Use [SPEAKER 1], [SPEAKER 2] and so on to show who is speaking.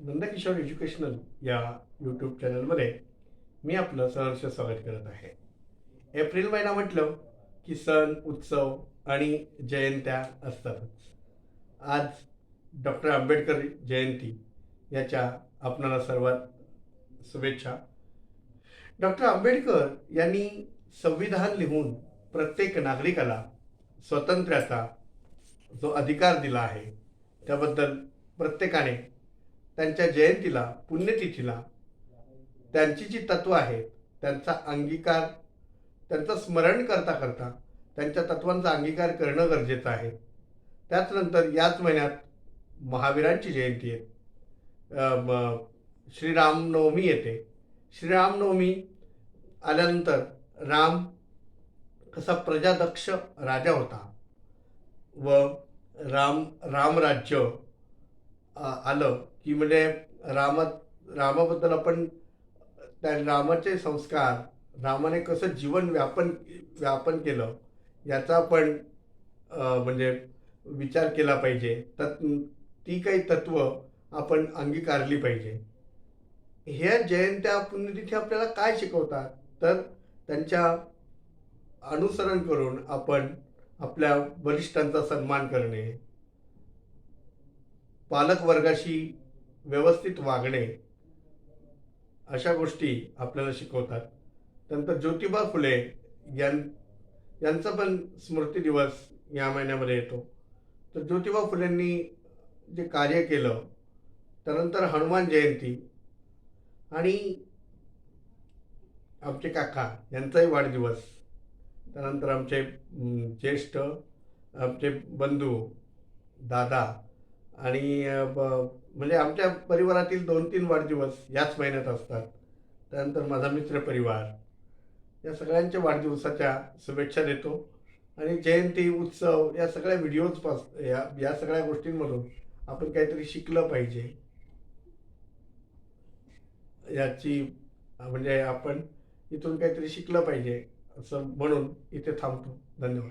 [SPEAKER 1] Nandkishor educational या YouTube चॅनलमध्ये मी आपलं सहर्ष स्वागत करत आहे. एप्रिल महिना म्हटलं की सण उत्सव आणि जयंत्या असतातच आज डॉक्टर आंबेडकर जयंती याच्या आपणाला सर्वात शुभेच्छा. डॉक्टर आंबेडकर यांनी संविधान लिहून प्रत्येक नागरिकाला स्वातंत्र्याचा जो अधिकार दिला आहे त्याबद्दल प्रत्येकाने त्यांच्या जयंतीला पुण्यतिथीला त्यांची जी तत्व आहेत त्यांचा अंगीकार त्यांचं स्मरण करता करता त्यांच्या तत्वांचा अंगीकार करणं गरजेचं आहे. त्याचनंतर याच महिन्यात महावीरांची जयंती आहे. श्रीरामनवमी येते. श्रीरामनवमी आल्यानंतर राम कसा प्रजादक्ष राजा होता व राम रामराज्य आलं. की म्हणजे राम रामाबद्दल आपण त्या रामाचे संस्कार रामाने कसं जीवन व्यापन व्यापन केलं याचा आपण म्हणजे विचार केला पाहिजे. तत् ती काही तत्व आपण अंगीकारली पाहिजे. ह्या जयंत्या पुण्यतिथी आपल्याला काय शिकवतात? तर त्यांच्या अनुसरण करून आपण आपल्या वरिष्ठांचा सन्मान करणे. पालक वर्गाशी व्यवस्थित वागणे अशा गोष्टी आपल्याला शिकवतात. नंतर ज्योतिबा फुले यां यांचा पण स्मृती दिवस या महिन्यामध्ये येतो. तर ज्योतिबा फुलेंनी जे कार्य केलं त्यानंतर हनुमान जयंती आणि आमचे काका यांचाही वाढदिवस त्यानंतर आमचे ज्येष्ठ आमचे बंधू दादा आणि ब- म्हणजे आमच्या परिवारातील दोन तीन वाढदिवस याच महिन्यात असतात. त्यानंतर माझा मित्र परिवार. या सगळ्यांच्या वाढदिवसाच्या शुभेच्छा देतो. आणि जयंती उत्सव या सगळ्या व्हिडिओजपास या या सगळ्या गोष्टींमधून आपण काहीतरी शिकलं पाहिजे. याची म्हणजे आपण इथून काहीतरी शिकलं पाहिजे असं म्हणून इथे थांबतो. धन्यवाद.